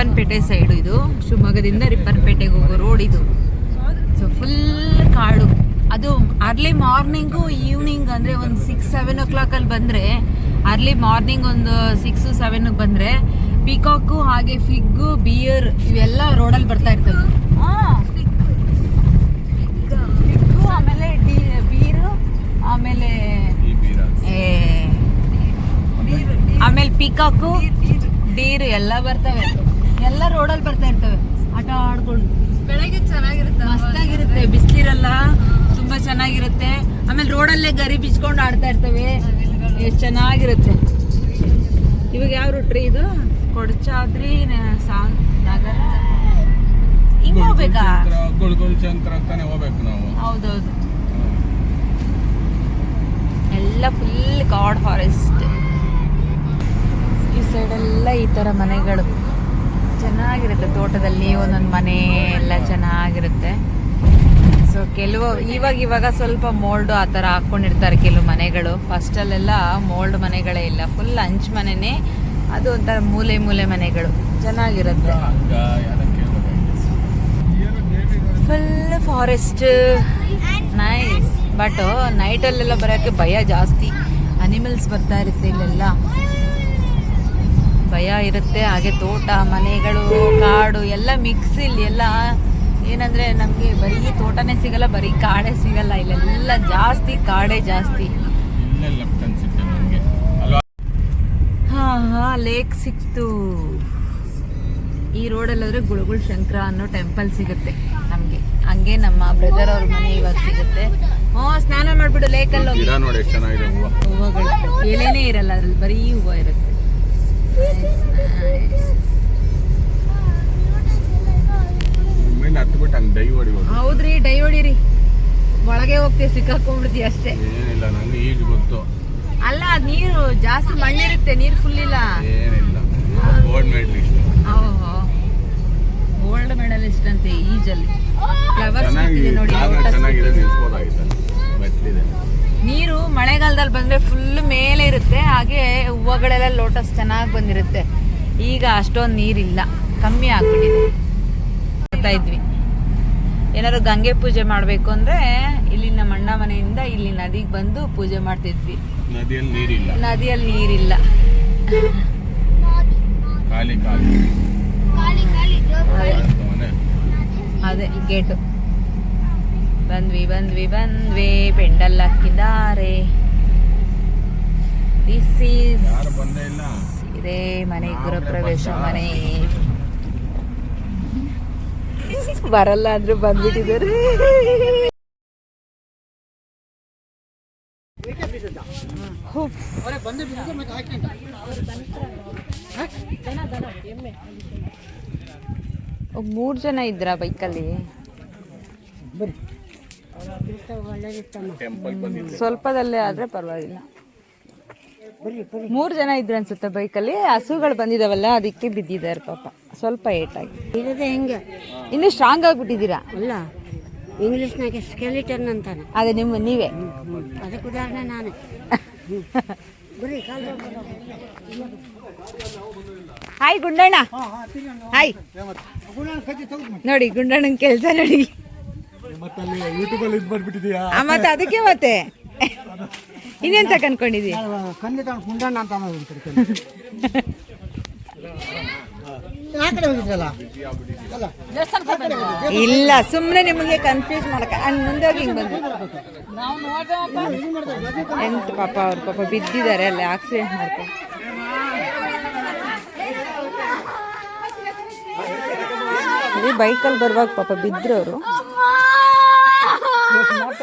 Ripponpet side ಇದು. ಶಿವಮೊಗ್ಗದಿಂದ ರಿಪ್ಪನ್ಪೇಟೆಗೆ ಹೋಗೋ ರೋಡ್ ಇದು. ಸೊ ಫುಲ್ ಕಾಡು. ಅದು ಅರ್ಲಿ ಮಾರ್ನಿಂಗು ಈವ್ನಿಂಗ್ ಅಂದರೆ ಒಂದು ಸಿಕ್ಸ್ ಸೆವೆನ್ ಓ ಕ್ಲಾಕಲ್ಲಿ ಬಂದರೆ ಅರ್ಲಿ ಮಾರ್ನಿಂಗ್ ಒಂದು ಸಿಕ್ಸು ಸೆವೆನ್ಗೆ ಬಂದರೆ ಪಿಕಾಕು ಹಾಗೆ ಫಿಗ್ಗು ಬಿಯರ್ ಇವೆಲ್ಲ ರೋಡಲ್ಲಿ ಬರ್ತಾ ಇರ್ತವೆ ಫಿಗ್ಗು ಆಮೇಲೆ ಡಿ ಬೀರು ಆಮೇಲೆ ಆಮೇಲೆ ಪಿಕಾಕು ಡೀರು ಎಲ್ಲ ಬರ್ತವೆ. ಎಲ್ಲ ರೋಡಲ್ಲಿ ಬರ್ತಾ ಇರ್ತವೆ. ಆಟ ಆಡ್ಕೊಂಡು. ಬೆಳಗ್ಗೆ ಚೆನ್ನಾಗಿರುತ್ತೆ ಮಸ್ತಾಗಿರುತ್ತೆ. ಬಿಸಿಲಿರಲ್ಲ. ತುಂಬಾ ಚೆನ್ನಾಗಿರುತ್ತೆ. ಆಮೇಲೆ ರೋಡಲ್ಲೇ ಗರಿ ಬಿಚ್ಕೊಂಡು ಆಡ್ತಾ ಇರ್ತವೆ. ಎಷ್ಟು ಚೆನ್ನಾಗಿರುತ್ತೆ. ಇವಾಗ ಯಾವ ರೂಟ್ರಿ ಇದು? ಕೊಡಚಾದ್ರಿ ನಗರ? ಹಿಂಗ್ ಹೋಗ್ಬೇಕು? ನಾವು. ಹೌದೌದು. ಎಲ್ಲ ಫುಲ್ ಕಾಡ್ ಫಾರೆಸ್ಟ್ ಈ ಸೈಡೆಲ್ಲ ಈ ತರ ಮನೆಗಳು. ಚೆನ್ನಾಗಿರುತ್ತೆ ತೋಟದಲ್ಲಿ ಒಂದೊಂದು ಮನೆ ಎಲ್ಲ ಚೆನ್ನಾಗಿರುತ್ತೆ. ಸೊ ಕೆಲವು ಇವಾಗ ಇವಾಗ ಸ್ವಲ್ಪ ಮೋಲ್ಡು ಆ ಥರ ಹಾಕ್ಕೊಂಡಿರ್ತಾರೆ ಕೆಲವು ಮನೆಗಳು. ಫಸ್ಟಲ್ಲೆಲ್ಲ ಮೋಲ್ಡ್ ಮನೆಗಳೇ ಇಲ್ಲ. ಫುಲ್ ಹಂಚ್ ಮನೆನೇ ಅದು ಒಂಥರ ಮೂಲೆ ಮೂಲೆ ಮನೆಗಳು. ಚೆನ್ನಾಗಿರುತ್ತೆ. ಫುಲ್ ಫಾರೆಸ್ಟ್ ನೈಸ್ ಬಟ್ ನೈಟಲ್ಲೆಲ್ಲ ಬರೋಕ್ಕೆ ಭಯ ಜಾಸ್ತಿ. ಅನಿಮಲ್ಸ್ ಬರ್ತಾ ಇರುತ್ತೆ ಇಲ್ಲೆಲ್ಲ. ಭಯ ಇರುತ್ತೆ ಹಾಗೆ ತೋಟ ಮನೆಗಳು ಕಾಡು ಎಲ್ಲ ಮಿಕ್ಸ್ ಇಲ್ಲಿ ಎಲ್ಲ. ಏನಂದ್ರೆ ನಮಗೆ ಬರೀ ತೋಟನೇ ಸಿಗಲ್ಲ ಬರೀ ಕಾಡೇ ಸಿಗಲ್ಲ ಇಲ್ಲೆಲ್ಲ ಜಾಸ್ತಿ ಕಾಡೇ ಜಾಸ್ತಿ. ಹಾಂ ಹಾಂ ಲೇಕ್ ಸಿಕ್ತು. ಈ ರೋಡಲ್ಲಾದರೆ ಗುಳುಗುಳ್ ಶಂಕರ ಅನ್ನೋ ಟೆಂಪಲ್ ಸಿಗುತ್ತೆ ನಮಗೆ. ಹಂಗೆ ನಮ್ಮ ಬ್ರದರ್ ಅವ್ರ ಮನೆ ಇವಾಗ ಸಿಗುತ್ತೆ. ಹ್ಞೂ ಸ್ನಾನ ಮಾಡ್ಬಿಡು ಲೇಕಲ್ಲಿ ಹೂವುಗಳು. ಎಲೆನೇ ಇರಲ್ಲ ಅದ್ರಲ್ಲಿ ಬರೀ ಹೂವು ಇರುತ್ತೆ ಮೇಲೆ ಹತ್ಬಿಟ್ಟು ಹಂಗೆ ಡೈ ಹೊಡಿಬೋದು ಹೌದ್ರಿ ಡೈ ಹೊಡಿರಿ. ಒಳಗೆ ಹೋಗ್ತೀವಿ ಸಿಕ್ಕಾಕೊಂಡ್ಬಿಡ್ತೀವಿ ಅಷ್ಟೇ. ಏನಿಲ್ಲ ನಂಗೆ ಈಜು ಗೊತ್ತು. ಅಲ್ಲ ನೀರು ಜಾಸ್ತಿ ಮಣ್ಣಿರುತ್ತೆ ನೀರು ಫುಲ್ ಇಲ್ಲ. ಏನಿಲ್ಲ ಗೋಲ್ಡ್ ಮೆಡಲ್ ಇಷ್ಟು ಓಹೋ ಗೋಲ್ಡ್ ಮೆಡಲಿಸ್ಟ್ ಅಂತೆ ಈಜಲ್ಲಿ ಫ್ಲವರ್ಸ್ ಚೆನ್ನಾಗಿ ನೋಡಿ ಜಾಗ lotus ಚೆನ್ನಾಗಿದೆ ನಿಲ್ಸ್ಬೋದಾಗಿತ್ತು ಮೆಟ್ಲಿದೆ ನೀರು ಮಳೆಗಾಲದಲ್ಲಿ ಬಂದ್ರೆ ಫುಲ್ ಮೇಲೆ ಇರುತ್ತೆ ಹಾಗೆ ಹೂವುಗಳೆಲ್ಲ ಲೋಟಸ್ ಚೆನ್ನಾಗಿ ಬಂದಿರುತ್ತೆ. ಈಗ ಅಷ್ಟೊಂದು ನೀರಿಲ್ಲ. ಕಮ್ಮಿ ಆಗ್ಬಿಟ್ಟಿದೆ. ನೋಡ್ತಾ ಇದ್ವಿ. ಏನಾದ್ರು ಗಂಗೆ ಪೂಜೆ ಮಾಡಬೇಕು ಅಂದ್ರೆ ಇಲ್ಲಿ ನಮ್ಮ ಅಣ್ಣ ಮನೆಯಿಂದ ಇಲ್ಲಿ ನದಿಗೆ ಬಂದು ಪೂಜೆ ಮಾಡ್ತಿದ್ವಿ. ನದಿಯಲ್ಲಿ ನೀರಿಲ್ಲ. ನದಿಯಲ್ಲಿ ನೀರಿಲ್ಲ. ಖಾಲಿ ಖಾಲಿ. ಅದೇ ಮನೆ. ಅದೇ ಗೇಟು. ಬಂದ್ವಿ ಬಂದ್ವಿ ಬಂದ್ವಿ ಪೆಂಡಲ್ ಹಾಕಿದ್ದಾರೆ. ದಿಸ್ ಈಸ್ ಇದೇ ಮನೆ ಗೃಹಪ್ರವೇಶ ಮನೆ. ಬರಲ್ಲ ಅಂದ್ರೆ ಬಂದ್ಬಿಟ್ಟಿದ್ದಾರೆ. ಮೂರು ಜನ ಇದ್ರ ಬೈಕಲ್ಲಿ? ಸ್ವಲ್ಪದಲ್ಲೇ ಆದ್ರೆ ಪರವಾಗಿಲ್ಲ. ಮೂರು ಜನ ಇದ್ರು ಅನ್ಸುತ್ತೆ ಬೈಕಲ್ಲಿ ಹಸುಗಳು ಬಂದಿದಾವಲ್ಲ ಅದಕ್ಕೆ ಬಿದ್ದಿದ್ದಾರೆ ಪಾಪ. ಸ್ವಲ್ಪ ಏಟಾಗಿ. ಇರೋದೇ ಹೆಂಗೆ? ಇನ್ನು ಸ್ಟ್ರಾಂಗ್ ಆಗ್ಬಿಟ್ಟಿದ್ದೀರಾ? ಅಲ್ಲ ಇಂಗ್ಲೀಷ್ನಾಗೆ ಸ್ಕೆಲಿಟನ್ ಅಂತಾನೆ. ಅದೇ ನಿಮ್ಮ ನೀವೇ. ಅದಕ್ಕೆ ಉದಾಹರಣೆ ನಾನೇ. ಬರೀ ಕಾಲು ಹಾಯ್ ಗುಂಡಣ್ಣ. ಹಾಯ್ ನೋಡಿ ಗುಂಡಣ್ಣನ ಕೆಲಸ ನೋಡಿ. ಮತ್ತೆ ಅದಕ್ಕೆ ಮತ್ತೆ? ಇನ್ನೆಂತ ಕನ್ನಿ ಖಂಡಿತ ಕುಂಡಣ್ಣ ಅಂತ ಇಲ್ಲ ಸುಮ್ಮನೆ ನಿಮಗೆ ಕನ್ಫ್ಯೂಸ್ ಮಾಡಕ ಮುಂದೋಗಿ ಮುಂದೆ ಹೋಗಿ ಹಿಂಗ್ ಬಂದ್ವಿ ಎಂತ ಪಾಪ ಅವ್ರು ಪಾಪ ಬಿದ್ದಿದ್ದಾರೆ ಅಲ್ಲಿ ಆಕ್ಸಿಡೆಂಟ್ ಮಾಡ್ಕೊಂಡು. ಬೈಕಲ್ಲಿ ಬರುವಾಗ ಪಾಪ ಬಿದ್ದರು ಅವರು.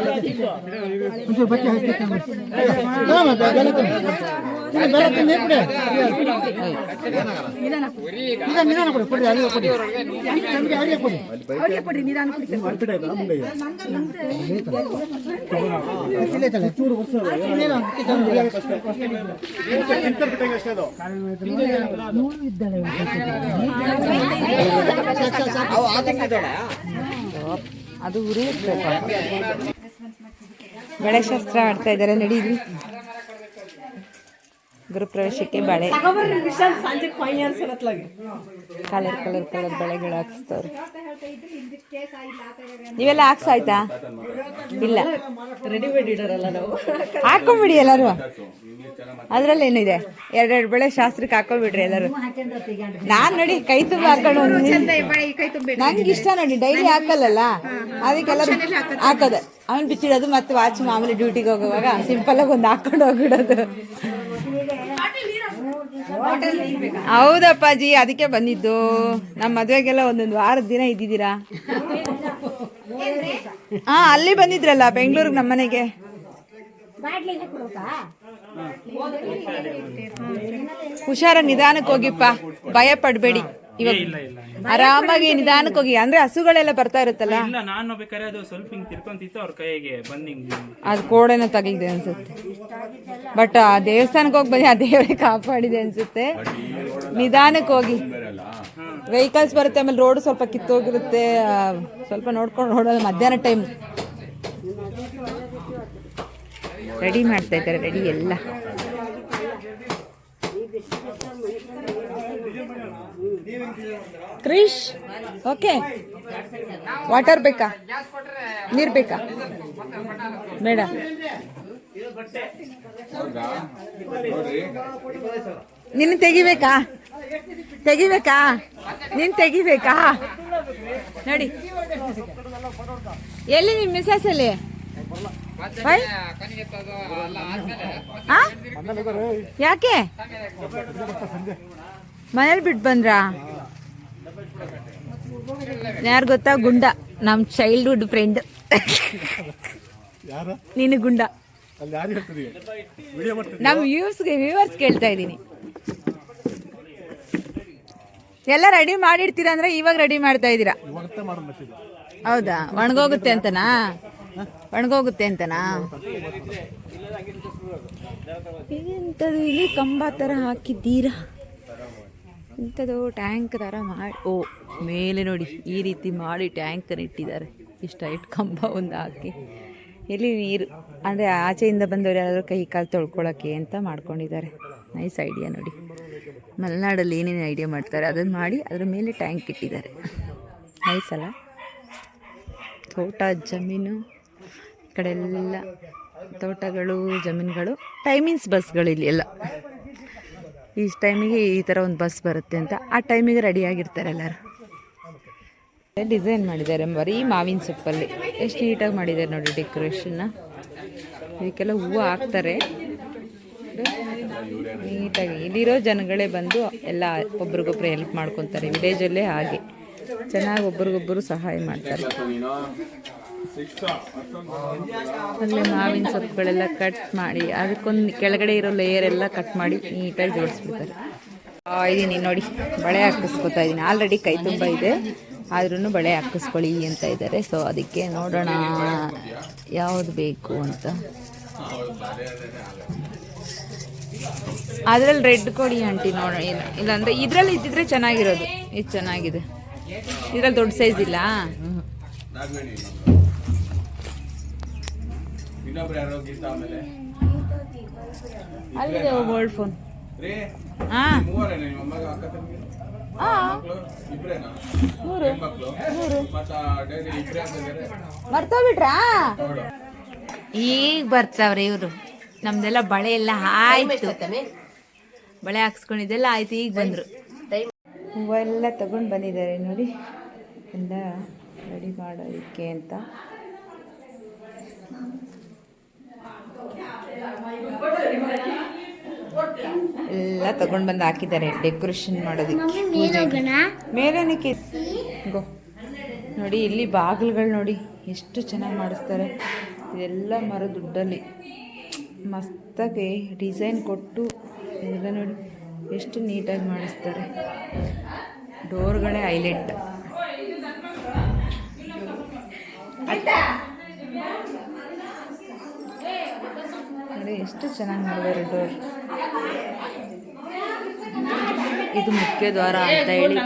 ಡ್ರೆಸ್ ಎಲ್ಲ ಕಿತ್ಕೊಂಡಿದ್ಯಾ? ಅದು ಬಿದ್ದಿರೋದು ಸ್ವಲ್ಪ ಗಾಯ ನೀವು ಕಡಿಮೆ ಸೊ, ಒಂಚೂರು ಬಟ್ಟೆ ಹಾಕಿ ಹಾ, ಮತ್ತೆ ಬೆಲೆ ಕೊಡಿ. ಇದು ಬೆಲೆ ಕೊಡಿ, ನೀರು ಕೊಡಿ. ನಿಧಾನ ನಿಧಾನ ಕೊಡಿ ಕೊಡಿ ಅಲ್ಲಿಗೆ ಕೊಡಿ ನಮಗೆ ಅಲ್ಲಿಗೆ ಕೊಡಿ ಇಲ್ಲೇ ತಲೆ. ನೀನು ಅದು ಉರಿಯುತ್ತೆ ಬಳೆಶಾಸ್ತ್ರ ಆಡ್ತಾ ಇದ್ದಾರೆ ನಡೀರಿ. ಗುರುಪ್ರವೇಶಕ್ಕೆ ಬಳೆ. ಕಲರ್ ಕಲರ್ ಕಲರ್ ಬಳೆಗಳು ಹಾಕಿಸ್ತಾರೆ ನೀವೆಲ್ಲ ಹಾಕ್ಸಾಯ್ತಾ? ಇಲ್ಲ. ರೆಡಿಮೇಡ್ ಇಡೋರಲ್ಲ ನಾವು. ಹಾಕೊಂಬಿಡಿ ಎಲ್ಲರೂ. ಅದ್ರಲ್ಲೇನಿದೆ ಎರಡೆರಡು ಬಳೆ ಶಾಸ್ತ್ರಕ್ಕೆ ಹಾಕೊಂಡ್ಬಿಡ್ರಿ ಎಲ್ಲರೂ. ನಾನ್ ನೋಡಿ ಕೈ ತುಂಬ ಹಾಕೊಂಡು ನಂಗೆ ಇಷ್ಟ ನೋಡಿ ಡೈಲಿ ಹಾಕಲ್ಲಲ್ಲ? ಅದಕ್ಕೆಲ್ಲ ಹಾಕೋದು. ಅವನ್ ಬಿಚ್ಚಿಡೋದು ಮತ್ತೆ ವಾಚ್ ಮಾಮೂಲಿ ಡ್ಯೂಟಿಗೆ ಹೋಗುವಾಗ ಸಿಂಪಲ್ ಆಗಿ ಒಂದು ಹಾಕೊಂಡು ಹೋಗ್ಬಿಡೋದು. ಹೌದಪ್ಪಾಜಿ ಅದಕ್ಕೆ ಬಂದಿದ್ದು. ನಮ್ಮ ಮದುವೆಗೆಲ್ಲ ಒಂದೊಂದು ವಾರದ ದಿನ ಇದ್ದಿದ್ದೀರಾ? ಹಾ ಅಲ್ಲಿ ಬಂದಿದ್ರಲ್ಲ, ಬೆಂಗಳೂರಿಗೆ ನಮ್ಮ ಮನೆಗೆ. ಹುಷಾರ ನಿಧಾನಕ್ಕೆ ಹೋಗಿಪ್ಪ ಭಯ ಪಡ್ಬೇಡಿ ಇವಾಗ ಆರಾಮಾಗಿ ನಿಧಾನಕ್ಕೆ ಹೋಗಿ ಅಂದ್ರೆ ಹಸುಗಳೆಲ್ಲ ಬರ್ತಾ ಇರುತ್ತಲ್ಲ? ಇಲ್ಲ ನಾನು ಬೇಕಾದ್ರೆ ಅದು ಸ್ವಲ್ಪ ಹಿಂಗ್ ತಿರ್ಕೊಂತಿತ್ತು ಅವ್ರ ಕೈಗೆ ಬಂದ್ ಹಿಂಗ್ ಅದು ಕೋಡೆನ ತಗಲಿದೆ ಅನ್ಸುತ್ತೆ. ಬಟ್ ಆ ದೇವಸ್ಥಾನಕ್ಕೆ ಹೋಗಿ ಬಂದು ಆ ದೇವರೇ ಕಾಪಾಡಿದೆ ಅನ್ಸುತ್ತೆ. ನಿಧಾನಕ್ಕೆ ಹೋಗಿ ವೆಹಿಕಲ್ಸ್ ಬರುತ್ತೆ ಆಮೇಲೆ ರೋಡ್ ಸ್ವಲ್ಪ ಕಿತ್ತೋಗಿರುತ್ತೆ ಸ್ವಲ್ಪ ನೋಡ್ಕೊಂಡು ನೋಡೋದು ಮಧ್ಯಾಹ್ನ ಟೈಮ್ ರೆಡಿ ಮಾಡ್ತಾ ಇದ್ದಾರೆ ರೆಡಿ ಎಲ್ಲ. ಕ್ರಿಶ್, ಓಕೆ. ವಾಟರ್ ಬೇಕಾ? ನೀರು ಬೇಕಾ? ಬೇಡ. ನಿನ್ನ ತೆಗಿಬೇಕಾ? ತೆಗಿಬೇಕಾ? ನೀನ್ ತೆಗಿಬೇಕಾ? ನೋಡಿ. ಎಲ್ಲಿ ನಿಮ್ಮ ಮಿಸಸ್ ಅಲ್ಲಿ? ಯಾಕೆ? ಮನೇಲಿ ಬಿಟ್ಟು ಬಂದ್ರಾ? ಯಾರು ಗೊತ್ತಾ? ಗುಂಡ. ನಮ್ಮ ಚೈಲ್ಡ್ಹುಡ್ ಫ್ರೆಂಡ್ ನೀನು ಗುಂಡ. ನಮ್ಮ ವ್ಯೂಸ್ಗೆ ವ್ಯೂವರ್ಸ್ ಕೇಳ್ತಾ ಇದ್ದೀನಿ. ಎಲ್ಲ ರೆಡಿ ಮಾಡಿರ್ತೀರಾ ಅಂದ್ರೆ ಇವಾಗ ರೆಡಿ ಮಾಡ್ತಾ ಇದ್ದೀರಾ? ಹೌದಾ? ಒಣಗೋಗುತ್ತೆ ಅಂತನಾ? ಒಣಗೋಗುತ್ತೆ ಅಂತನಾ? ಎಂಥದ್ದು ಇಲ್ಲಿ ಕಂಬ ಥರ ಹಾಕಿದ್ದೀರಾ ಇಂಥದ್ದು ಟ್ಯಾಂಕ್ ಥರ ಮಾಡಿ ಓ ಮೇಲೆ ನೋಡಿ ಈ ರೀತಿ ಮಾಡಿ ಟ್ಯಾಂಕನ್ನು ಇಟ್ಟಿದ್ದಾರೆ. ಇಷ್ಟ ಇಟ್ಟು ಕಂಬ ಒಂದು ಹಾಕಿ. ಎಲ್ಲಿ ನೀರು? ಅಂದರೆ ಆಚೆಯಿಂದ ಬಂದವರು ಯಾರಾದರೂ ಕೈ ಕಾಲು ತೊಳ್ಕೊಳ್ಳೋಕ್ಕೆ ಅಂತ ಮಾಡ್ಕೊಂಡಿದ್ದಾರೆ. ನೈಸ್ ಐಡಿಯಾ ನೋಡಿ. ಮಲೆನಾಡಲ್ಲಿ ಏನೇನು ಐಡಿಯಾ ಮಾಡ್ತಾರೆ ಅದನ್ನು ಮಾಡಿ ಅದ್ರ ಮೇಲೆ ಟ್ಯಾಂಕ್ ಇಟ್ಟಿದ್ದಾರೆ. ನೈಸ್ ಅಲ್ಲ? ತೋಟ ಜಮೀನು ಈ ಕಡೆ ಎಲ್ಲ ತೋಟಗಳು ಜಮೀನುಗಳು ಟೈಮಿಂಗ್ಸ್ ಬಸ್ಗಳು ಇಲ್ಲಿ ಎಲ್ಲ. ಈ ಟೈಮಿಗೆ ಈ ಥರ ಒಂದು ಬಸ್ ಬರುತ್ತೆ ಅಂತ ಆ ಟೈಮಿಗೆ ರೆಡಿಯಾಗಿರ್ತಾರೆ ಎಲ್ಲರೂ. ಡಿಸೈನ್ ಮಾಡಿದ್ದಾರೆ ಬರೀ ಮಾವಿನ ಸೊಪ್ಪಲ್ಲಿ. ಎಷ್ಟು ನೀಟಾಗಿ ಮಾಡಿದ್ದಾರೆ ನೋಡಿ ಡೆಕೋರೇಷನ್ನ ಇದಕ್ಕೆಲ್ಲ ಹೂವು ಹಾಕ್ತಾರೆ. ನೀಟಾಗಿ. ಇಲ್ಲಿರೋ ಜನಗಳೇ ಬಂದು ಎಲ್ಲ ಒಬ್ರಿಗೊಬ್ರು ಹೆಲ್ಪ್ ಮಾಡ್ಕೊತಾರೆ. ವಿಲೇಜಲ್ಲೇ ಹಾಗೆ. ಚೆನ್ನಾಗಿ ಒಬ್ರಿಗೊಬ್ಬರು ಸಹಾಯ ಮಾಡ್ತಾರೆ. ಅಲ್ಲೇ ಮಾವಿನ ಸೊಪ್ಪುಗಳೆಲ್ಲ ಕಟ್ ಮಾಡಿ, ಅದಕ್ಕೊಂದು ಕೆಳಗಡೆ ಇರೋ ಲೇಯರ್ ಎಲ್ಲ ಕಟ್ ಮಾಡಿ ನೀಟಾಗಿ ಜೋಡಿಸ್ಬಿಡ್ತಾರೆ. ಇದೀನಿ ನೋಡಿ, ಬಳೆ ಹಾಕಿಸ್ಕೊತಾ ಇದ್ದೀನಿ ಆಲ್ರೆಡಿ ಕೈ ತುಂಬ ಇದೆ ಆದ್ರೂ ಬಳೆ ಹಾಕಿಸ್ಕೊಳ್ಳಿ ಅಂತ ಇದ್ದಾರೆ ಸೊ ಅದಕ್ಕೆ ನೋಡೋಣ ಯಾವ್ದು ಬೇಕು ಅಂತ. ಅದ್ರಲ್ಲಿ ರೆಡ್ ಕೊಡಿ ಆಂಟಿ ನೋಡೋಣ ಇಲ್ಲ ಇಲ್ಲಾಂದ್ರೆ ಇದ್ರಲ್ಲಿ ಇದ್ದಿದ್ರೆ ಚೆನ್ನಾಗಿರೋದು. ಇದು ಚೆನ್ನಾಗಿದೆ. ಇದ್ರಲ್ಲಿ ದೊಡ್ಡ ಸೈಜ್ ಇಲ್ಲ. ಇನ್ನೊಬ್ರು ಯಾರೋ ಗೀತ ಆಮೇಲೆ. ಅಲ್ಲಿದೆ ಓಲ್ಡ್ ಫೋನ್ ರೇ ಹಾ. ಮೂವರೇನ? ನಿಮ್ಮ ಅಮ್ಮಗ ಅಕ್ಕ ತಂಗಿ? ಹಾ ಮಕ್ಕಳು ಇಬ್ರೇನಾ? ಮೂರು. ಮೂರು. ಮತ್ತೆ ಡೈಲಿ ಇಬ್ರೇ ಅಂತಿದ್ದಾರೆ ಮರ್ತೋಗ್ಬಿಟ್ರಾ? ನೋಡು ಈಗ ಬರ್ತಾವ್ರೆ ಇವರು. ನಮ್ದೆಲ್ಲ ಬಳೆ ಎಲ್ಲ ಆಯ್ತು. ಬಳೆ ಹಾಕ್ಸ್ಕೊಂಡಿದ್ದೆಲ್ಲ ಆಯ್ತು ಈಗ ಬಂದ್ರು. ಹೂವೆಲ್ಲ ತಗೊಂಡು ಬಂದಿದ್ದಾರೆ ನೋಡಿ. ಎಲ್ಲ ರೆಡಿ ಮಾಡೋದಕ್ಕೆ ಅಂತ. ಎಲ್ಲ ತಗೊಂಡು ಬಂದು ಹಾಕಿದ್ದಾರೆ ಡೆಕೋರೇಷನ್ ಮಾಡೋದಕ್ಕೆ. ಮೇಲೇನಕ್ಕೆ ಗೋ. ನೋಡಿ ಇಲ್ಲಿ ಬಾಗಿಲುಗಳು ನೋಡಿ ಎಷ್ಟು ಚೆನ್ನಾಗಿ ಮಾಡಿಸ್ತಾರೆ. ಇದೆಲ್ಲ ಮರದುಡ್ಡಲ್ಲಿ ಮಸ್ತಾಗಿ ಡಿಸೈನ್ ಕೊಟ್ಟು ಎಲ್ಲ ನೋಡಿ ಎಷ್ಟು ನೀಟಾಗಿ ಮಾಡಿಸ್ತಾರೆ. ಡೋರ್ಗಳೇ ಹೈಲೈಟ್. ನೋಡಿ ಎಷ್ಟು ಚೆನ್ನಾಗಿ ಮಾಡಿದ್ದಾರೆ ಡೋರ್ ಇದು ಮುಖ್ಯ ದ್ವಾರ ಅಂತ ಹೇಳಿ.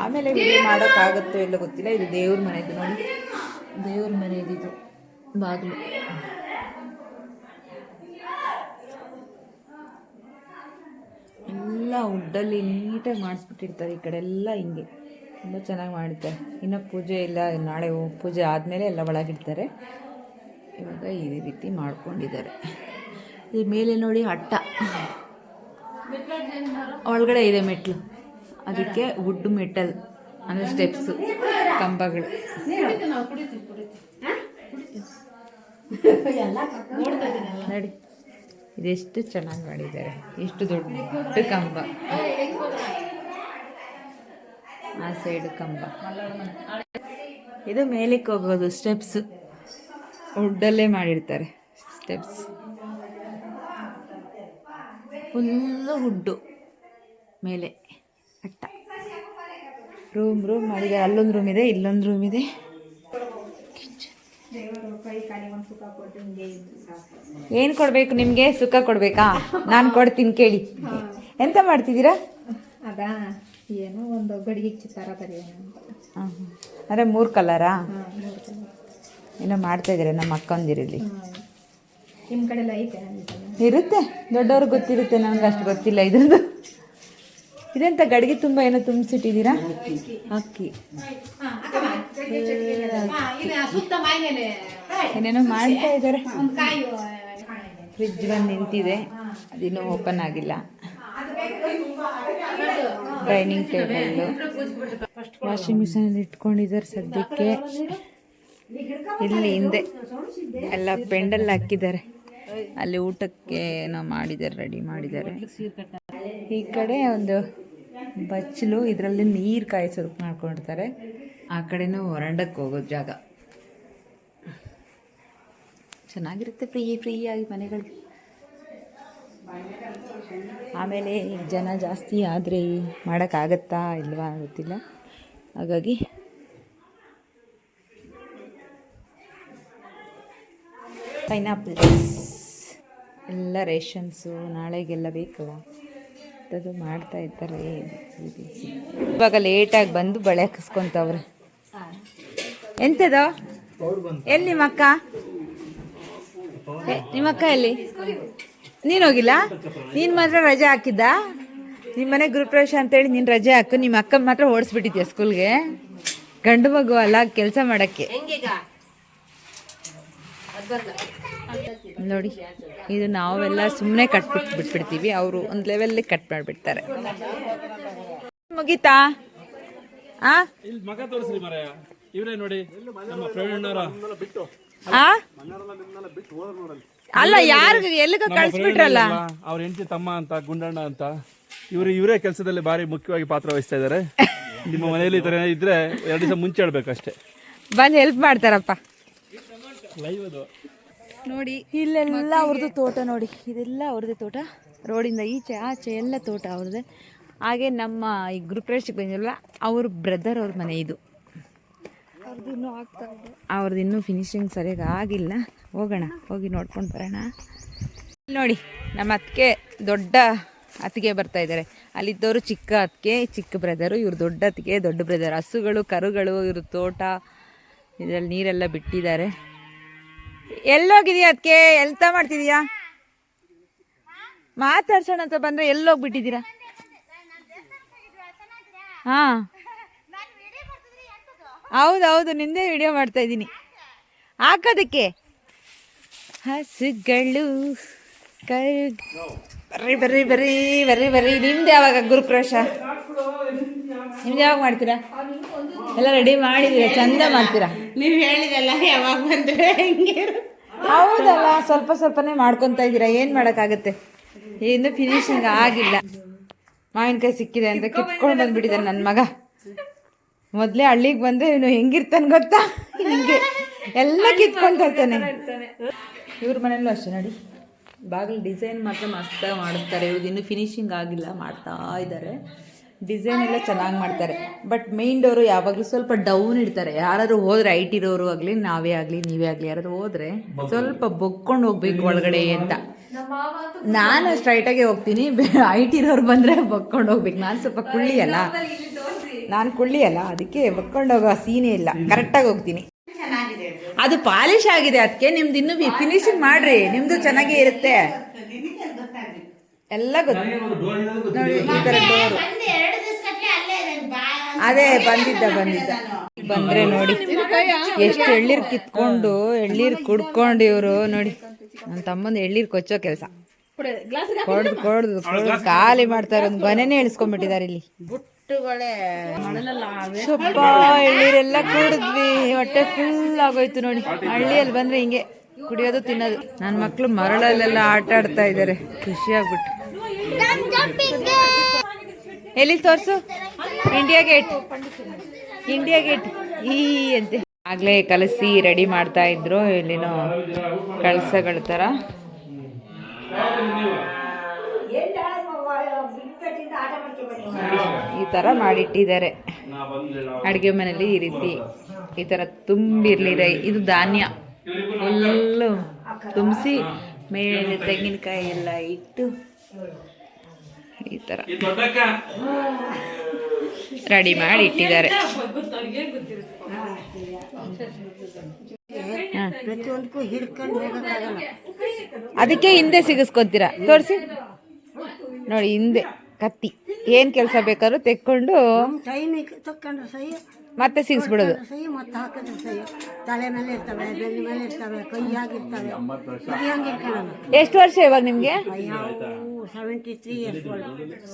ಆಮೇಲೆ ವಿಡಿಯೋ ಮಾಡೋಕ್ಕಾಗುತ್ತೋ ಇಲ್ಲ ಗೊತ್ತಿಲ್ಲ ಇದು ದೇವ್ರ ಮನೆದು ನೋಡಿ. ದೇವ್ರ ಮನೆ ಇದು ಬಾಗಿಲು. ಎಲ್ಲ ಉಡ್ಡಲ್ಲಿ ನೀಟಾಗಿ ಮಾಡಿಸ್ಬಿಟ್ಟಿರ್ತಾರೆ ಈ ಕಡೆ ಎಲ್ಲ ಹಿಂಗೆ. ತುಂಬ ಚೆನ್ನಾಗಿ ಮಾಡಿರ್ತಾರೆ. ಇನ್ನೂ ಪೂಜೆ ಇಲ್ಲ ನಾಳೆ ಪೂಜೆ ಆದಮೇಲೆ ಎಲ್ಲ ಒಳಗಿಡ್ತಾರೆ. ಇವಾಗ ಈ ರೀತಿ ಮಾಡ್ಕೊಂಡಿದ್ದಾರೆ. ಈ ಮೇಲೆ ನೋಡಿ ಅಟ್ಟ. ಒಳಗಡೆ ಇದೆ ಮೆಟ್ಲು. ಅದಕ್ಕೆ ವುಡ್ ಮೆಟಲ್ ಅಂದರೆ ಸ್ಟೆಪ್ಸು ಕಂಬಗಳು. ನೋಡಿ, ಇದೆಷ್ಟು ಚೆನ್ನಾಗಿ ಮಾಡಿದ್ದಾರೆ. ಎಷ್ಟು ದೊಡ್ಡ ಕಂಬ. ಆ ಸೈಡ್ ಕಂಬ. ಇದು ಮೇಲಕ್ಕೆ ಹೋಗೋದು ಸ್ಟೆಪ್ಸ್ ವುಡ್ಡಲ್ಲೇ ಮಾಡಿರ್ತಾರೆ ಸ್ಟೆಪ್ಸ್ ಫುಲ್ಲು ಹುಡ್ಡು ಮೇಲೆ ಅಟ್ಟ. ರೂಮ್ ರೂಮ್ ಮಾಡಿದ್ದಾರೆ. ಅಲ್ಲೊಂದು ರೂಮ್ ಇದೆ ಇಲ್ಲೊಂದು ರೂಮ್ ಇದೆ. ಏನು ಕೊಡಬೇಕು ನಿಮಗೆ? ಸುಖ ಕೊಡಬೇಕಾ? ನಾನು ಕೊಡ್ತೀನಿ ಕೇಳಿ. ಎಂತ ಮಾಡ್ತಿದ್ದೀರಾ? ಅದಾ ಏನೋ ಒಂದು ಗಡಿಗೆ ಚಿತ್ತಾರ ಬರೆಯೋಣ ಅಂದರೆ ಮೂರು ಕಲರಾ ಏನೋ ಮಾಡ್ತಾ ಇದ್ದಾರೆ ನಮ್ಮ ಅಕ್ಕಂದಿರಲ್ಲಿ ನಿಮ್ಮ ಕಡೆ ಎಲ್ಲ ಐತೆ ಇರುತ್ತೆ. ದೊಡ್ಡವ್ರಿಗೆ ಗೊತ್ತಿರುತ್ತೆ ನನಗೆ ಅಷ್ಟು ಗೊತ್ತಿಲ್ಲ ಇದ್ರದ್ದು ಇದೆಂತ ಗಡಿಗೆ ತುಂಬ ಏನೋ ತುಂಬಿಸಿಟ್ಟಿದ್ದೀರಾ? ಅಕ್ಕಿ. ಏನೇನೋ ಮಾಡ್ತಾ ಇದ್ದಾರೆ ಫ್ರಿಜ್ ಬಂದು ನಿಂತಿದೆ. ಅದಿನ್ನೂ ಓಪನ್ ಆಗಿಲ್ಲ. ಡೈನಿಂಗ್ ಟೇಬಲ್ ವಾಷಿಂಗ್ ಮಿಷಿನಲ್ಲಿ ಇಟ್ಕೊಂಡಿದ್ದಾರೆ ಸದ್ಯಕ್ಕೆ. ಇಲ್ಲಿ ಹಿಂದೆ ಎಲ್ಲ ಪೆಂಡಲ್ ಹಾಕಿದ್ದಾರೆ. ಅಲ್ಲಿ ಊಟಕ್ಕೆ ಏನೋ ಮಾಡಿದ್ದಾರೆ, ರೆಡಿ ಮಾಡಿದ್ದಾರೆ. ಈ ಕಡೆ ಒಂದು ಬಚ್ಚಲು, ಇದರಲ್ಲಿ ನೀರು ಕಾಯಿಸೋದು ಮಾಡ್ಕೊಂಡಿರ್ತಾರೆ. ಆ ಕಡೆನೂ ಹೊರಂಡಕ್ಕೆ ಹೋಗೋದು ಜಾಗ. ಚೆನ್ನಾಗಿರುತ್ತೆ ಫ್ರೀ ಫ್ರೀಯಾಗಿ ಮನೆಗಳು. ಆಮೇಲೆ ಜನ ಜಾಸ್ತಿ ಆದರೆ ಮಾಡೋಕ್ಕಾಗತ್ತಾ ಇಲ್ವಾ ಗೊತ್ತಿಲ್ಲ. ಹಾಗಾಗಿ ಪೈನಾಪಲ್ಸ್ ಎಲ್ಲ ರೇಷನ್ಸು ನಾಳೆಗೆಲ್ಲ ಬೇಕಲ್ಲ ಅದು ಮಾಡ್ತಾ ಇದ್ದಾರೆ. ಇವಾಗ ಲೇಟಾಗಿ ಬಂದು ಬಳೆ ಹಾಕಿಸ್ಕೊಂತವ್ರೆ. ಎಂಥದೋ ಎಲ್ಲಿ ನಿಮ್ಮಕ್ಕ ನಿಮ್ಮಕ್ಕ ಎಲ್ಲಿ? ನೀನು ಹೋಗಿಲ್ಲ? ನೀನು ಮಾತ್ರ ರಜೆ ಹಾಕಿದ್ದ? ನಿಮ್ಮ ಮನೆ ಗೃಹಪ್ರವೇಶ ಅಂತೇಳಿ ನೀನು ರಜೆ ಹಾಕು. ನಿಮ್ಮ ಅಕ್ಕ ಮಾತ್ರ ಓಡಿಸ್ಬಿಟ್ಟಿದ್ಯಾ ಸ್ಕೂಲ್ಗೆ? ಗಂಡು ಮಗು ಅಲ್ಲ, ಕೆಲಸ ಮಾಡೋಕ್ಕೆ. ನೋಡಿ ಇದು ನಾವೆಲ್ಲ ಸುಮ್ಮನೆ ಕಟ್ಬಿಟ್ಟು ಬಿಟ್ಬಿಡ್ತೀವಿ. ಅವರು ಒಂದು ಲೆವೆಲ್ಲಿ ಕಟ್ ಮಾಡಿಬಿಡ್ತಾರೆ. ಮುಗೀತಾ? ಆ? ಇಲ್ಲಿ ಮಗ ತೋರಿಸ್ರಿ ಮರ ಇವರೇ ನೋಡಿ ನಮ್ಮ ಪ್ರವೀಣ್ ಆ? ಅಲ್ಲ ಯಾರು ಎಲ್ಲಿಗ ಕಳಿಸ್ಬಿಟ್ರಲ್ಲ? ಅವ್ರ ಹೆಂಡತಿ ತಮ್ಮ ಅಂತ ಗುಂಡಣ್ಣ ಅಂತ ಇವರು ಇವರೇ ಕೆಲಸದಲ್ಲಿ ಭಾರಿ ಮುಖ್ಯವಾಗಿ ಪಾತ್ರ ವಹಿಸ್ತಾ ಇದ್ದಾರೆ ನಿಮ್ಮ ಮನೆಯಲ್ಲಿ ಈ ಥರ ಇದ್ರೆ ಎರಡು ದಿವಸ ಮುಂಚೆ ಹೇಳ್ಬೇಕಷ್ಟೇ. ಬಂದು ಹೆಲ್ಪ್ ಮಾಡ್ತಾರಪ್ಪ. ಲೈವ್ ಅದು. ನೋಡಿ ಇಲ್ಲೆಲ್ಲ ಅವ್ರದ್ದು ತೋಟ ನೋಡಿ. ಇದೆಲ್ಲ ಅವ್ರದ್ದು ತೋಟ. ರೋಡಿಂದ ಈಚೆ ಆಚೆ ಎಲ್ಲ ತೋಟ ಅವ್ರದ್ದೇ. ಹಾಗೆ ನಮ್ಮ ಈ ಗೃಹಪ್ರವೇಶಕ್ಕೆ ಬಂದಿರಲ್ಲ ಅವ್ರ ಬ್ರದರ್ ಅವ್ರ ಮನೆ ಇದು. ಅವ್ರದ್ದು ಇನ್ನೂ ಫಿನಿಶಿಂಗ್ ಸರಿಯಾಗಿ ಆಗಿಲ್ಲ. ಹೋಗೋಣ ಹೋಗಿ ನೋಡ್ಕೊಂಡು ಬರೋಣ. ಇಲ್ಲಿ ನೋಡಿ ನಮ್ಮ ಅತ್ತಿಗೆ ದೊಡ್ಡ ಅತ್ತಿಗೆ ಬರ್ತಾ ಇದ್ದಾರೆ. ಅಲ್ಲಿದ್ದವರು ಚಿಕ್ಕ ಅತ್ತಿಗೆ ಚಿಕ್ಕ ಬ್ರದರು ಇವ್ರು ದೊಡ್ಡ ಅತ್ತಿಗೆ ದೊಡ್ಡ ಬ್ರದರ್ ಹಸುಗಳು ಕರುಗಳು ಇವ್ರ ತೋಟ. ಇದರಲ್ಲಿ ನೀರೆಲ್ಲ ಬಿಟ್ಟಿದ್ದಾರೆ. ಎಲ್ಲೋಗಿದೀಯ ಅದಕ್ಕೆ ಎಂತ ಮಾಡ್ತಿದೀಯಾ? ಮಾತಾಡ್ಸೋಣ ಅಂತ ಬಂದ್ರೆ ಎಲ್ಲೋಗ್ಬಿಟ್ಟಿದ್ದೀರಾ? ಹಾ. ಹೌದು ನಿಂದೇ ವಿಡಿಯೋ ಮಾಡ್ತಾ ಇದ್ದೀನಿ. ಹಾಕೋದಕ್ಕೆ? ಹಸುಗಳು ಬರ್ರಿ ಬರ್ರಿ ಬರ್ರಿ ಬರ್ರಿ ಬರ್ರಿ. ನಿಮ್ದು ಯಾವಾಗ ಗುರುಪ್ರವೇಶ ನಿಮ್ದು ಯಾವಾಗ ಮಾಡ್ತೀರಾ? ಎಲ್ಲ ರೆಡಿ ಮಾಡಿದ್ದೀರಾ ಚಂದ ಮಾಡ್ತೀರಾ? ನೀವು ಹೇಳಿದಲ್ಲ ಯಾವಾಗ ಬಂದ್ರೆ ಹೆಂಗೆ ಹೌದಲ್ಲ ಸ್ವಲ್ಪ ಸ್ವಲ್ಪನೇ ಮಾಡ್ಕೊತಾ ಇದ್ದೀರಾ? ಏನು ಮಾಡೋಕ್ಕಾಗತ್ತೆ? ಏನು ಫಿನಿಶಿಂಗ್ ಆಗಿಲ್ಲ. ಮಾವಿನಕಾಯಿ ಸಿಕ್ಕಿದೆ ಅಂತ ಕಿತ್ಕೊಂಡು ಬಂದ್ಬಿಟ್ಟಿದ್ದಾನೆ ನನ್ನ ಮಗ. ಮೊದಲೇ ಹಳ್ಳಿಗೆ ಬಂದರೆ ಇವನು ಹೆಂಗಿರ್ತಾನೆ ಗೊತ್ತಾ? ಹಿಂಗೆ. ಎಲ್ಲ ಕಿತ್ಕೊಂಡು ತರ್ತಾನೆ ಇವ್ರ ಮನೆಯಲ್ಲೂ ಅಷ್ಟೇ ನೋಡಿ. ಬಾಗಿಲು ಡಿಸೈನ್ ಮಾತ್ರ ಮಸ್ತಾಗಿ ಮಾಡಿಸ್ತಾರೆ. ಇವ್ರದ್ದು ಇನ್ನೂ ಫಿನಿಶಿಂಗ್ ಆಗಿಲ್ಲ ಮಾಡ್ತಾ ಇದ್ದಾರೆ ಡಿಸೈನ್ ಎಲ್ಲ ಚೆನ್ನಾಗಿ ಮಾಡ್ತಾರೆ. ಬಟ್ ಮೇನ್ ಡೋರು ಯಾವಾಗಲೂ ಸ್ವಲ್ಪ ಡೌನ್ ಇಡ್ತಾರೆ. ಯಾರಾದರೂ ಹೋದ್ರೆ ಐಟ್ ಇರೋರು ಆಗಲಿ ನಾವೇ ಆಗಲಿ ನೀವೇ ಆಗಲಿ ಯಾರಾದ್ರೂ ಹೋದ್ರೆ ಸ್ವಲ್ಪ ಬೊಕ್ಕೊಂಡು ಹೋಗ್ಬೇಕು ಒಳಗಡೆ ಅಂತ. ನಾನು ಸ್ಟ್ರೈಟಾಗೆ ಹೋಗ್ತೀನಿ. ಐಟ್ ಇರೋರು ಬಂದರೆ ಬೊಕ್ಕೊಂಡು ಹೋಗ್ಬೇಕು. ನಾನು ಸ್ವಲ್ಪ ಕುಳ್ಳಿ ಅಲ್ಲ. ನಾನು ಕುಳ್ಳಿ ಅಲ್ಲ. ಅದಕ್ಕೆ ಬೊಕ್ಕೊಂಡು ಹೋಗೋ ಸೀನೇ ಇಲ್ಲ. ಕರೆಕ್ಟಾಗಿ ಹೋಗ್ತೀನಿ. ಅದು. ಪಾಲಿಶ್ ಆಗಿದೆ. ಅದಕ್ಕೆ ನಿಮ್ದು ಇನ್ನೂ ಫಿನಿಶಿಂಗ್ ಮಾಡ್ರಿ. ನಿಮ್ದು ಚೆನ್ನಾಗೇ ಇರುತ್ತೆ. ಎಲ್ಲ ಗೊತ್ತು. ನೋಡಿ ಈ ಥರ ಡೋರು ಅದೇ ಬಂದಿದ್ದ ಬಂದಿದ್ದ. ಬಂದ್ರೆ ನೋಡಿ. ಎಷ್ಟು ಎಳ್ಳೀರ್ ಕಿತ್ಕೊಂಡು ಎಳ್ಳೀರ್ ಕುಡ್ಕೊಂಡು ಇವರು ನೋಡಿ. ನನ್ನ ತಮ್ಮಂದು ಎಳ್ಳೀರ್ ಕೊಚ್ಚೋ ಕೆಲಸ. ಕೊಡ್ದು ಕೊಡ್ದು ಕೊಡ್ದು. ಖಾಲಿ ಮಾಡ್ತಾರೆ ಒಂದು ಗೊನೆನೇ ಇಳಿಸ್ಕೊಂಡ್ಬಿಟ್ಟಿದ್ದಾರೆ ಇಲ್ಲಿ. ಸೊಪ್ಪ ಎಳ್ಳೀರೆಲ್ಲ ಕುಡಿದ್ವಿ. ಹೊಟ್ಟೆ ಫುಲ್ ಆಗೋಯ್ತು ನೋಡಿ. ಹಳ್ಳಿಯಲ್ಲಿ ಬಂದ್ರೆ ಹಿಂಗೆ ಕುಡಿಯೋದು ತಿನ್ನೋದು. ನನ್ನ ಮಕ್ಳು ಮರಳಲ್ಲೆಲ್ಲ ಆಟ ಆಡ್ತಾ ಇದ್ದಾರೆ. ಖುಷಿ ಆಗ್ಬಿಟ್ಟು ಎಲ್ಲಿ ತೋರಿಸು? ಇಂಡಿಯಾ ಗೇಟ್ ಇಂಡಿಯಾ ಗೇಟ್ ಈ ಅಂತೆ. ಆಗ್ಲೇ ಕಲಸಿ ರೆಡಿ ಮಾಡ್ತಾ ಇದ್ರು. ಇಲ್ಲಿನೋ ಕಳಸಗಳ ಥರ ಈ ತರ ಮಾಡಿಟ್ಟಿದ್ದಾರೆ. ಅಡುಗೆ ಮನೆಯಲ್ಲಿ ಈ ರೀತಿ ಈ ತರ ತುಂಬಿರಲಿದೆ. ಇದು ಧಾನ್ಯ. ಫುಲ್ಲು ತುಂಬಿಸಿ ಮೇಲೆ ತೆಂಗಿನಕಾಯಿ ಎಲ್ಲ ಇಟ್ಟು ಈ ಥರ ರೆಡಿ ಮಾಡಿ ಇಟ್ಟಿದ್ದಾರೆ. ಅದಕ್ಕೆ ಹಿಂದೆ ಸಿಗಿಸ್ಕೊಂತೀರಾ? ತೋರಿಸಿ. ನೋಡಿ ಹಿಂದೆ ಕತ್ತಿ. ಏನ್ ಕೆಲಸ ಬೇಕಾದ್ರೂ ತೆಕ್ಕೊಂಡು ಮತ್ತೆ ಸಿಗಿಸ್ಬಿಡೋದು. ಸಹಿ ಮತ್ತೆ ಹಾಕಿದ್ರೆ ಸಹಿ. ತಲೆ ಮೇಲೆ ಇರ್ತವೆ ಬೆನ್ನ ಮೇಲೆ ಇರ್ತವೆ ಕೈಯಾಗಿರ್ತವೆ ಇದು ಹೆಂಗೆ ಇಟ್ಕೊಳ್ಳೋಣ ಎಷ್ಟು ವರ್ಷ ಇವಾಗ ನಿಮ್ಗೆ? Seventy three years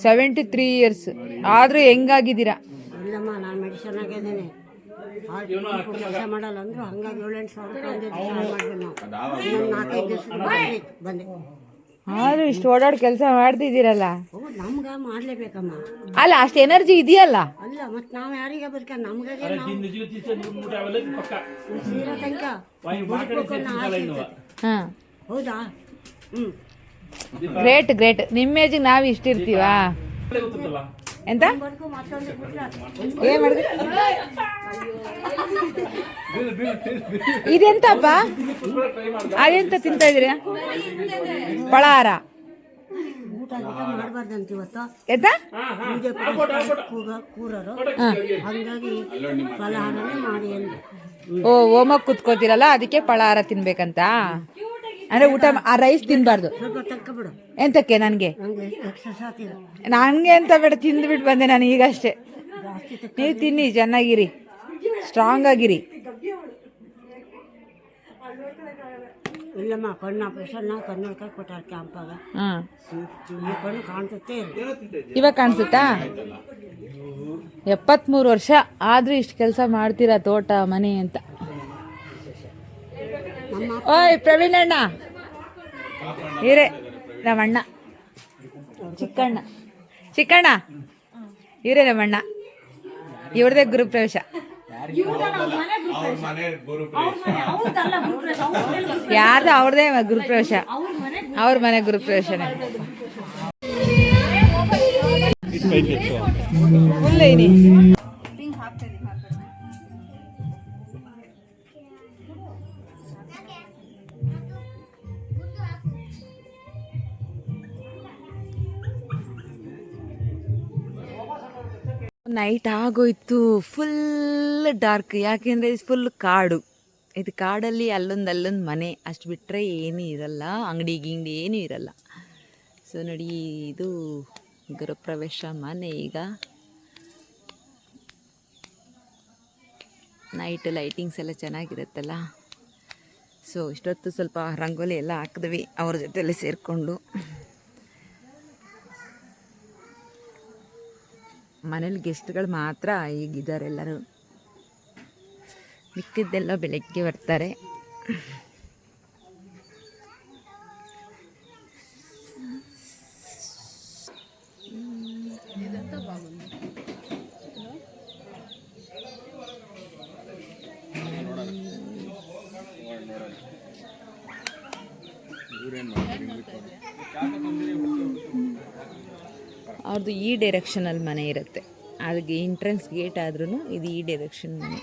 seventy three years ಆದ್ರೂ ಹೆಂಗಾಗಿದ್ದೀರಾ? ಇಲ್ಲಮ್ಮ ನಾನು ಮೆಡಿಸನ್ ಆಗಿದ್ದೀನಿ ಕೆಲಸ ಮಾಡಲ್ಲ ಅಂದ್ರು ಹಂಗಾಗಿ ಏಳೆಂಟು ಸಾವಿರ ರೂಪಾಯಿ ಮಾಡಿದ್ವಿ ನಾವು ಇನ್ನೊಂದು ನಾಲ್ಕೈದು ದಿವಸ ಬಂದೆ. ಆದ್ರೂ ಇಷ್ಟು ಓಡಾಡ್ ಕೆಲಸ ಮಾಡ್ತಿದ್ದೀರಲ್ಲ? ಓ ನಮ್ಗೆ ಮಾಡಲೇಬೇಕಮ್ಮ. ಅಲ್ಲ ಅಷ್ಟು ಎನರ್ಜಿ ಇದೆಯಲ್ಲ? ಅಲ್ಲ ಮತ್ತೆ ನಾವು ಯಾರಿಗೆ ಬದುಕ ನಮ್ಗೆ ಸೀರಾ ತನಕ ಬದುಕ್ಬೇಕು ಅನ್ನೋ ಆಸೆ ಇರ್ತದೆ. ಹಾ ಹೌದಾ ಹ್ಞೂ ಗ್ರೇಟ್ ಗ್ರೇಟ್ ನಿಮ್ಮ ಏಜಿಗೆ ನಾವು ಇಷ್ಟಿರ್ತೀವಾ ಏನ್ ಮಾಡಿದ್ರಿ ಇದೆಂತಪ್ಪ ಅದೆಂತ ತಿಂತಾ ಇದ್ದೀರಿ? ಪಳಾರ. ಓ ಓಮಕ್ ಕುತ್ಕೋತಿರಲ್ಲ ಅದಕ್ಕೆ ಪಳಾರ ತಿನ್ಬೇಕಂತ? ಅಂದ್ರೆ ಊಟ ಮಾ- ಆ ರೈಸ್ ತಿನ್ಬಾರ್ದು. ಸ್ವಲ್ಪ ಎಂತಕ್ಕೆ ನನಗೆ? ನಂಗೆ ನನಗೆ ಎಂತ ಬೇಡ ತಿಂದ್ಬಿಟ್ಟು ಬಂದೆ ನಾನು ಈಗಷ್ಟೇ ನೀವು ತಿನ್ನಿ ಚೆನ್ನಾಗಿರಿ ಸ್ಟ್ರಾಂಗ್ ಆಗಿರಿ. ಇಲ್ಲಮ್ಮ ಕಣ್ಣು ಆಪರೇಷನ್ ಕನ್ನಡಕ ಕೊಟ್ಟಾರ ಕ್ಯಾಂಪಾಗ ಹಾಂ. ಈ ಕಣ್ಣು ಇವಾಗ ಕಾಣಿಸುತ್ತಾ? ಎಪ್ಪತ್ಮೂರು ವರ್ಷ ಆದ್ರೂ ಇಷ್ಟು ಕೆಲಸ ಮಾಡ್ತೀರಾ ತೋಟ ಮನೆ ಅಂತ? ಓಯ್ ಪ್ರವೀಣ್ ಅಣ್ಣ. ಇರೇ ನಮ್ಮಣ್ಣ ಚಿಕ್ಕಣ್ಣ. ಚಿಕ್ಕಣ್ಣ. ಇವರೇ ನಮ್ಮಣ್ಣ ಇವ್ರದೇ ಗುರುಪ್ರವೇಶ ಯಾರ್ದು ಅವ್ರದೇ ಗುರುಪ್ರವೇಶ ಅವ್ರ ಮನೆ ಗುರುಪ್ರವೇಶನೇ ಫುಲ್ ಏನಿ ನೈಟ್ ಆಗೋಯ್ತು. ಫುಲ್ ಡಾರ್ಕ್ ಯಾಕೆಂದರೆ ಫುಲ್ ಕಾಡು. ಇದು ಕಾಡಲ್ಲಿ ಅಲ್ಲೊಂದು ಅಲ್ಲೊಂದು ಮನೆ. ಅಷ್ಟು ಬಿಟ್ಟರೆ ಏನೂ ಇರಲ್ಲ. ಅಂಗಡಿ ಗಿಂಗಡಿ ಏನೂ ಇರಲ್ಲ. ಸೊ ನೋಡಿ, ಇದು ಗೃಹಪ್ರವೇಶ ಮನೆ ಈಗ. ನೈಟ್ ಲೈಟಿಂಗ್ಸ್ ಎಲ್ಲ ಚೆನ್ನಾಗಿರುತ್ತಲ್ಲ. ಸೊ ಇಷ್ಟೊತ್ತು ಸ್ವಲ್ಪ ರಂಗೋಲಿ ಎಲ್ಲ ಹಾಕಿದ್ವಿ. ಅವ್ರ ಜೊತೆಯಲ್ಲಿ ಸೇರಿಕೊಂಡು. ಮನೇಲಿ ಗೆಸ್ಟ್ಗಳು ಮಾತ್ರ ಈಗಿದ್ದಾರೆಲ್ಲರೂ ಮಿಕ್ಕಿದ್ದೆಲ್ಲ ಬೆಳಗ್ಗೆ ಬರ್ತಾರೆ. ಅವ್ರದ್ದು ಈ ಡೈರೆಕ್ಷನಲ್ಲಿ ಮನೆ ಇರುತ್ತೆ. ಅದಕ್ಕೆ ಎಂಟ್ರೆನ್ಸ್ ಗೇಟ್ ಆದ್ರೂ ಇದು ಈ ಡೈರೆಕ್ಷನ್ ಮನೆ.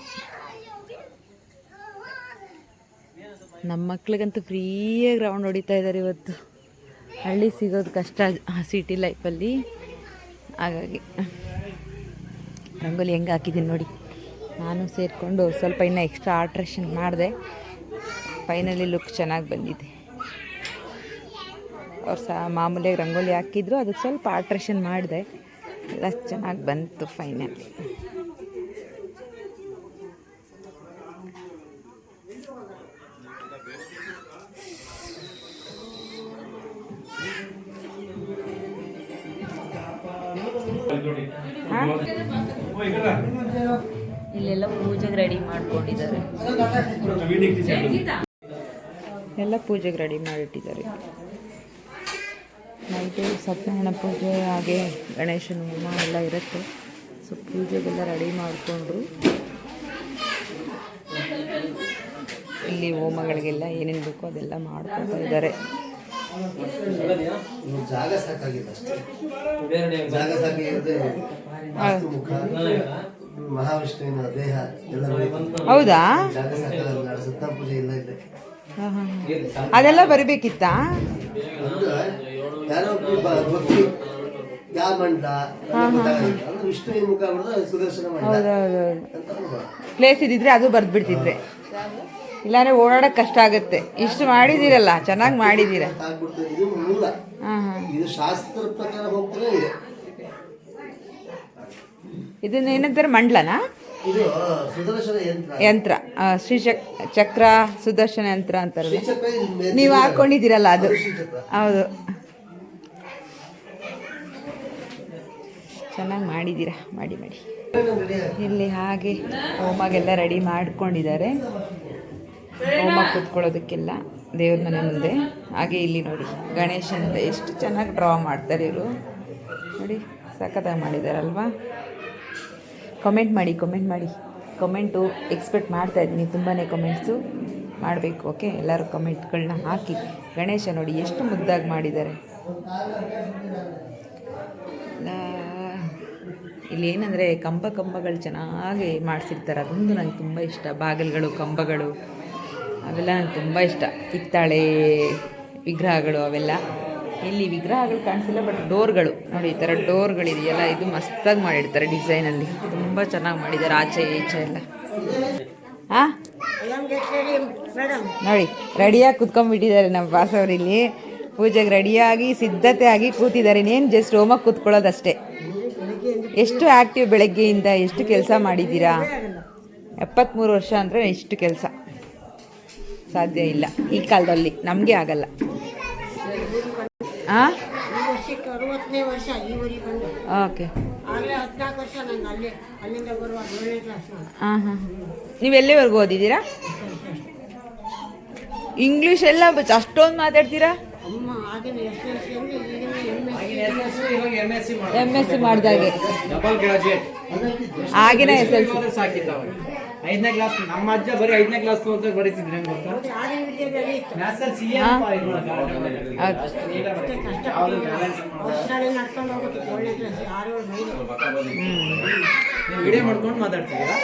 ನಮ್ಮ ಮಕ್ಳಿಗಂತೂ ಫ್ರೀಯಾಗಿ ರೌಂಡ್ ಹೊಡಿತಾ ಇದ್ದಾರೆ ಇವತ್ತು. ಹಳ್ಳಿ ಸಿಗೋದು ಕಷ್ಟ ಸಿಟಿ ಲೈಫಲ್ಲಿ ಹಾಗಾಗಿ ರಂಗೋಲಿ ಹೆಂಗೆ ಹಾಕಿದ್ದೀನಿ ನೋಡಿ. ನಾನು ಸೇರಿಕೊಂಡು ಸ್ವಲ್ಪ ಇನ್ನೂ ಎಕ್ಸ್ಟ್ರಾ ಆಲ್ಟ್ರೇಷನ್ ಮಾಡಿದೆ. ಫೈನಲಿ ಲುಕ್ ಚೆನ್ನಾಗಿ ಬಂದಿದೆ. ಅವ್ರು ಸಹ ಮಾಮೂಲಿಯಾಗಿ ರಂಗೋಲಿ ಹಾಕಿದ್ರು ಅದಕ್ಕೆ ಸ್ವಲ್ಪ ಆಲ್ಟ್ರೇಷನ್ ಮಾಡಿದೆ. ಎಲ್ಲ ಚೆನ್ನಾಗಿ ಬಂತು ಫೈನಲ್ ಇಲ್ಲೆಲ್ಲ ಪೂಜೆಗೆ ರೆಡಿ ಮಾಡ್ಕೊಂಡಿದ್ದಾರೆ. ಎಲ್ಲ ಪೂಜೆಗೆ ರೆಡಿ ಮಾಡಿಟ್ಟಿದ್ದಾರೆ. ನೈಟು ಸತ್ಯನಾರಾಯಣ ಪೂಜೆ ಹಾಗೆ ಗಣೇಶನ ಹೋಮ ಎಲ್ಲ ಇರುತ್ತೆ. ಸೊ ಪೂಜೆಗೆಲ್ಲ ರೆಡಿ ಮಾಡಿಕೊಂಡ್ರು. ಇಲ್ಲಿ ಹೋಮಗಳಿಗೆಲ್ಲ ಏನೇನು ಬೇಕೋ ಅದೆಲ್ಲ ಮಾಡ್ಕೊತಾ ಇದ್ದಾರೆ. ಜಾಗ ಸಾಕಾಗಿದೆ ಅಷ್ಟೇ. ಜಾಗ ಸಾಕಾಗಿದೆ ವಾಸ್ತು ಮುಖ ಮಹಾವಿಷ್ಣುವಿನ ದೇಹ ಎಲ್ಲ ಹೌದಾ. ಪೂಜೆ ಇಲ್ಲ ಅದೆಲ್ಲ ಬರಬೇಕಿತ್ತಾ? ಯಾರೋ ಭಕ್ತಿ ಯಾವ ಮುಖ ಸುದರ್ಶನ ಪ್ಲೇಸ್ ಇದ್ದಿದ್ರೆ ಅದು ಬರೆದ್ಬಿಡ್ತಿದ್ರೆ. ಇಲ್ಲಾಂದ್ರೆ ಓಡಾಡಕ್ ಕಷ್ಟ ಆಗುತ್ತೆ. ಇಷ್ಟು ಮಾಡಿದಿರಲ್ಲ ಚೆನ್ನಾಗಿ ಮಾಡಿದೀರ ಇದು ಮೂಲ. ಹಾಂ ಹಾಂ. ಇದು ಶಾಸ್ತ್ರ ಪ್ರಕಾರ ಹೋಗ್ತಾನೆ ಇದೆ. ಇದನ್ನ ಏನಂತಾರೆ ಮಂಡ್ಲನಾ? ಯಂತ್ರ. ಶ್ರೀ ಚಕ್ರ ಸುದರ್ಶನ ಯಂತ್ರ ಅಂತಾರೆ ನೀವು ಹಾಕೊಂಡಿದ್ದೀರಲ್ಲ ಅದು. ಹೌದು. ಚೆನ್ನಾಗಿ ಮಾಡಿದ್ದೀರಾ ಮಾಡಿ ಮಾಡಿ. ಇಲ್ಲಿ ಹಾಗೆ ಹೋಮಾಗೆಲ್ಲ ರೆಡಿ ಮಾಡ್ಕೊಂಡಿದ್ದಾರೆ. ಹೋಮ ಕೂತ್ಕೊಳ್ಳೋದಕ್ಕೆಲ್ಲ ದೇವ್ರ ಮನೆ ಮುಂದೆ. ಹಾಗೆ ಇಲ್ಲಿ ನೋಡಿ ಗಣೇಶನ ಎಷ್ಟು ಚೆನ್ನಾಗಿ ಡ್ರಾ ಮಾಡ್ತಾರೆ ಇವರು. ನೋಡಿ, ಸಖತ್ತಾಗಿ ಮಾಡಿದಾರಲ್ವಾ? ಕಮೆಂಟ್ ಮಾಡಿ ಕಮೆಂಟ್ ಮಾಡಿ. ಕಮೆಂಟು ಎಕ್ಸ್ಪೆಕ್ಟ್ ಮಾಡ್ತಾ ಇದ್ದೀನಿ ತುಂಬಾ ಕಮೆಂಟ್ಸು ಮಾಡಬೇಕು ಓಕೆ ಎಲ್ಲರೂ ಕಮೆಂಟ್ಗಳನ್ನ ಹಾಕಿ. ಗಣೇಶ ನೋಡಿ, ಎಷ್ಟು ಮುದ್ದಾಗಿ ಮಾಡಿದ್ದಾರೆ. ಇಲ್ಲಿ ಏನಂದರೆ ಕಂಬ ಕಂಬಗಳು ಚೆನ್ನಾಗಿ ಮಾಡಿಸಿರ್ತಾರೆ. ಅದೊಂದು ನಂಗೆ ತುಂಬ ಇಷ್ಟ. ಬಾಗಿಲುಗಳು, ಕಂಬಗಳು, ಅವೆಲ್ಲ ನಂಗೆ ತುಂಬ ಇಷ್ಟ. ಹಿತ್ತಾಳೆ ವಿಗ್ರಹಗಳು ಅವೆಲ್ಲ. ಇಲ್ಲಿ ವಿಗ್ರಹಗಳು ಕಾಣಿಸಿಲ್ಲ ಬಟ್ ಡೋರ್ಗಳು ನೋಡಿ, ಈ ಥರ ಡೋರ್ಗಳಿದೆಯಲ್ಲ ಇದು ಮಸ್ತಾಗಿ ಮಾಡಿರ್ತಾರೆ ಡಿಸೈನಲ್ಲಿ. ತುಂಬ ಚೆನ್ನಾಗಿ ಮಾಡಿದ್ದಾರೆ, ಆಚೆ, ಈಚೆ ಎಲ್ಲ. ಹಾಂ ನೋಡಿ, ರೆಡಿಯಾಗಿ ಕುತ್ಕೊಂಡ್ಬಿಟ್ಟಿದ್ದಾರೆ ನಮ್ಮ ಬಾಸವರಿಲ್ಲಿ ಪೂಜೆಗೆ ರೆಡಿಯಾಗಿ ಸಿದ್ಧತೆ ಆಗಿ ಕೂತಿದ್ದಾರೆ. ಇನ್ನೇನು ಜಸ್ಟ್ ಹೋಮಕ್ಕೆ ಕೂತ್ಕೊಳ್ಳೋದಷ್ಟೇ. ಎಷ್ಟು ಆ್ಯಕ್ಟಿವ್ ಬೆಳಗ್ಗೆಯಿಂದ ಎಷ್ಟು ಕೆಲಸ ಮಾಡಿದ್ದೀರಾ? ಎಪ್ಪತ್ತ್ಮೂರು ವರ್ಷ ಅಂದರೆ ಇಷ್ಟು ಕೆಲಸ. ಸಾಧ್ಯ ಇಲ್ಲ. ಈ ಕಾಲದಲ್ಲಿ ನಮಗೆ ಆಗಲ್ಲ. ಹಾಂ ಓಕೆ. ಹಾಂ ಹಾಂ. ನೀವು ಎಲ್ಲಿವರೆಗೂ ಓದಿದ್ದೀರಾ? ಇಂಗ್ಲೀಷ್ ಎಲ್ಲ ಅಷ್ಟೊಂದು ಮಾತಾಡ್ತೀರಾ? M S C M S C ಮಾಡಿದಾಗೆ. Double graduate ಆಗಿನ ಎಸ್ ಎಲ್ ಸಿ ಸಾಕಿದ್ದಾವೆ ಐದನೇ ಕ್ಲಾಸ್ ನಮ್ಮ ಅಜ್ಜ ಬರೀ ಐದನೇ ಕ್ಲಾಸ್ ಅಂತ ಬರೀತಿದ್ರೆ ಗೊತ್ತಾ? ಮ್ಯಾಥ್ಸಲ್ಲಿ ಸಿ ಎ ವಿಡಿಯೋ ಮಾಡ್ಕೊಂಡು ಮಾತಾಡ್ತಿದ್ದೀರಾ?